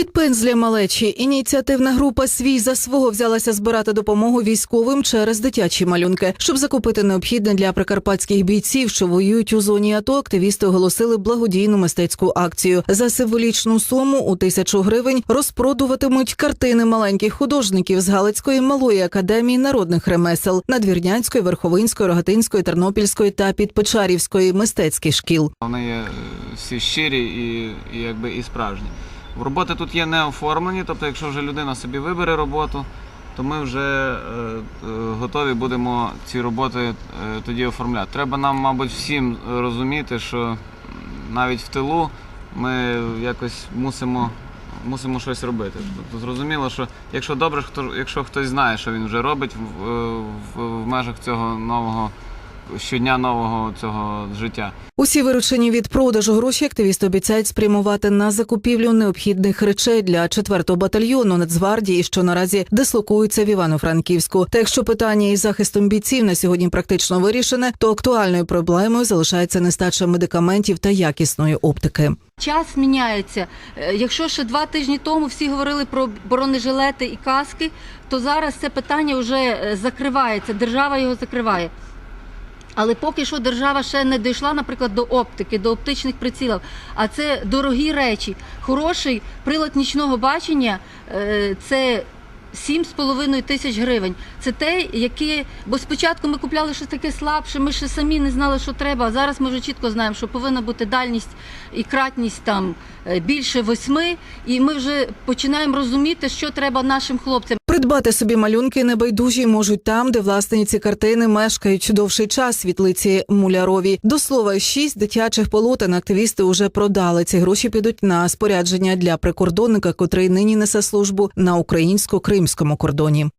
Під пензля малечі ініціативна група свій за свого взялася збирати допомогу військовим через дитячі малюнки. Щоб закупити необхідне для прикарпатських бійців, що воюють у зоні АТО, активісти оголосили благодійну мистецьку акцію. За символічну суму у тисячу гривень розпродуватимуть картини маленьких художників з Галицької малої академії народних ремесел, Надвірнянської, Верховинської, Рогатинської, Тернопільської та Підпечарівської мистецьких шкіл. Вони є е, всі щирі і, і якби і справжні. Роботи тут є не оформлені, тобто, якщо вже людина собі вибере роботу, то ми вже е, е, готові будемо ці роботи е, тоді оформляти. Треба нам, мабуть, всім розуміти, що навіть в тилу ми якось мусимо, мусимо щось робити. Тобто, зрозуміло, що якщо добре, якщо хтось знає, що він вже робить в, в, в межах цього нового щодня нового цього життя. Усі виручені від продажу гроші активісти обіцяють спрямувати на закупівлю необхідних речей для 4-го батальйону Нацгвардії, що наразі дислокується в Івано-Франківську. Та якщо питання із захистом бійців на сьогодні практично вирішене, то актуальною проблемою залишається нестача медикаментів та якісної оптики. Час міняється. Е, Якщо ще два тижні тому всі говорили про бронежилети і каски, то зараз це питання вже е, закривається. Держава його закриває. Але поки що держава ще не дійшла, наприклад, до оптики, до оптичних прицілів. А це дорогі речі. Хороший прилад нічного бачення е, це 7,5 тисяч гривень. Це те, яке, бо спочатку ми купляли щось таке слабше, ми ще самі не знали, що треба. А зараз ми вже чітко знаємо, що повинна бути дальність і кратність там е, більше восьми, і ми вже починаємо розуміти, що треба нашим хлопцям. Придбати собі малюнки небайдужі можуть там, де власниці картини мешкають довший час. Світлиці мулярові. До слова, шість дитячих полотен активісти вже продали. Ці гроші підуть на спорядження для прикордонника, котрий нині несе службу на українсько-кримському кордоні.